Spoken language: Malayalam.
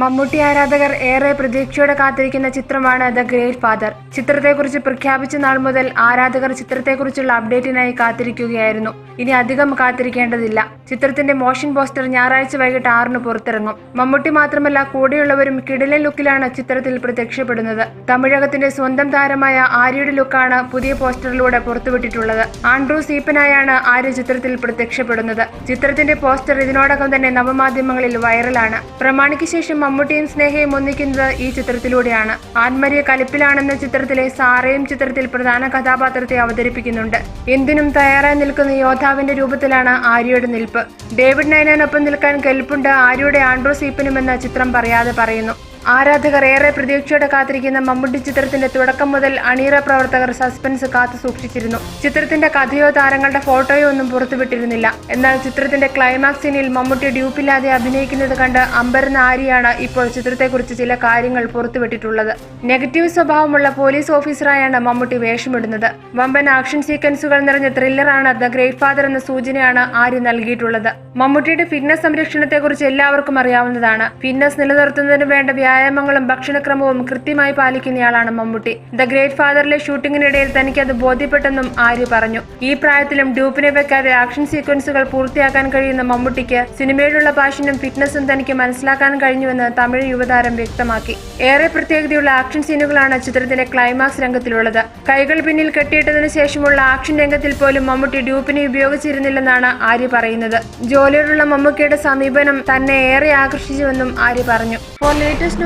മമ്മൂട്ടി ആരാധകർ ഏറെ പ്രതീക്ഷയോടെ കാത്തിരിക്കുന്ന ചിത്രമാണ് ദ ഗ്രേറ്റ് ഫാദർ. ചിത്രത്തെക്കുറിച്ച് പ്രഖ്യാപിച്ച നാൾ മുതൽ ആരാധകർ ചിത്രത്തെക്കുറിച്ചുള്ള അപ്ഡേറ്റിനായി കാത്തിരിക്കുകയായിരുന്നു. ഇനി അധികം കാത്തിരിക്കേണ്ടതില്ല. ചിത്രത്തിന്റെ മോഷൻ പോസ്റ്റർ ഞായറാഴ്ച വൈകിട്ട് ആറിന് പുറത്തിറങ്ങും. മമ്മൂട്ടി മാത്രമല്ല കൂടെയുള്ളവരും കിടിലൻ ലുക്കിലാണ് ചിത്രത്തിൽ പ്രത്യക്ഷപ്പെടുന്നത്. തമിഴകത്തിന്റെ സ്വന്തം താരമായ ആര്യയുടെ ലുക്കാണ് പുതിയ പോസ്റ്ററിലൂടെ പുറത്തുവിട്ടിട്ടുള്ളത്. ആൻഡ്രൂ സീപ്പനായാണ് ആര്യ ചിത്രത്തിൽ പ്രത്യക്ഷപ്പെടുന്നത്. ചിത്രത്തിന്റെ പോസ്റ്റർ ഇതിനോടകം തന്നെ നവമാധ്യമങ്ങളിൽ വൈറലാണ്. പ്രമാണിക്ക് ശേഷം മമ്മൂട്ടിയും സ്നേഹയും ഒന്നിക്കുന്നത് ഈ ചിത്രത്തിലൂടെയാണ്. ആൻമരിയ കലിപ്പിലാണെന്ന ചിത്രത്തിലെ സാറയും ചിത്രത്തിൽ പ്രധാന കഥാപാത്രത്തെ അവതരിപ്പിക്കുന്നുണ്ട്. എന്തിനും തയ്യാറായി നിൽക്കുന്ന യോദ്ധാവിന്റെ രൂപത്തിലാണ് ആര്യയുടെ നിൽപ്പ്. ഡേവിഡ് നയനാനൊപ്പം നിൽക്കാൻ കെൽപ്പുണ്ട് ആര്യയുടെ ആൻഡ്രോ സീപ്പിനുമെന്ന് ചിത്രം പറയാതെ പറയുന്നു. ആരാധകർ ഏറെ പ്രതീക്ഷയോടെ കാത്തിരിക്കുന്ന മമ്മൂട്ടി ചിത്രത്തിന്റെ തുടക്കം മുതൽ അണിയറ പ്രവർത്തകർ സസ്പെൻസ് കാത്തു സൂക്ഷിച്ചിരുന്നു. ചിത്രത്തിന്റെ കഥയോ താരങ്ങളുടെ ഫോട്ടോയോ ഒന്നും പുറത്തുവിട്ടിരുന്നില്ല. എന്നാൽ ചിത്രത്തിന്റെ ക്ലൈമാക്സ് സീനിൽ മമ്മൂട്ടി ഡ്യൂപ്പില്ലാതെ അഭിനയിക്കുന്നത് കണ്ട് അമ്പരുന്ന ആര്യാണ് ഇപ്പോൾ ചിത്രത്തെക്കുറിച്ച് ചില കാര്യങ്ങൾ പുറത്തുവിട്ടിട്ടുള്ളത്. നെഗറ്റീവ് സ്വഭാവമുള്ള പോലീസ് ഓഫീസറായാണ് മമ്മൂട്ടി വേഷമിടുന്നത്. വമ്പൻ ആക്ഷൻ സീക്വൻസുകൾ നിറഞ്ഞ ത്രില്ലറാണ് ദ ഗ്രേറ്റ് ഫാദർ എന്ന സൂചനയാണ് ആര്യ നൽകിയിട്ടുള്ളത്. മമ്മൂട്ടിയുടെ ഫിറ്റ്നസ് സംരക്ഷണത്തെക്കുറിച്ച് എല്ലാവർക്കും അറിയാവുന്നതാണ്. ഫിറ്റ്നസ് നിലനിർത്തുന്നതിന് വേണ്ട വ്യായാമങ്ങളും ഭക്ഷണക്രമവും കൃത്യമായി പാലിക്കുന്നയാളാണ് മമ്മൂട്ടി. ദ ഗ്രേറ്റ് ഫാദറിലെ ഷൂട്ടിങ്ങിനിടയിൽ തനിക്ക് അത് ബോധ്യപ്പെട്ടെന്നും ആര്യ പറഞ്ഞു. ഈ പ്രായത്തിലും ഡ്യൂപ്പിനെ വെക്കാതെ ആക്ഷൻ സീക്വൻസുകൾ പൂർത്തിയാക്കാൻ കഴിയുന്ന മമ്മൂട്ടിക്ക് സിനിമയിലുള്ള പാഷനും ഫിറ്റ്നസും തനിക്ക് മനസ്സിലാക്കാൻ കഴിഞ്ഞുവെന്ന് തമിഴ് യുവതാരം വ്യക്തമാക്കി. ഏറെ പ്രത്യേകതയുള്ള ആക്ഷൻ സീനുകളാണ് ചിത്രത്തിന്റെ ക്ലൈമാക്സ് രംഗത്തിലുള്ളത്. കൈകൾ പിന്നിൽ കെട്ടിയിട്ടതിനു ശേഷമുള്ള ആക്ഷൻ രംഗത്തിൽ പോലും മമ്മൂട്ടി ഡ്യൂപ്പിനെ ഉപയോഗിച്ചിരുന്നില്ലെന്നാണ് ആര്യ പറയുന്നത്. ജോലിയോടുള്ള മമ്മൂക്കിയുടെ സമീപനം തന്നെ ഏറെ ആകർഷിച്ചുവെന്നും ആര്യ പറഞ്ഞു. For latest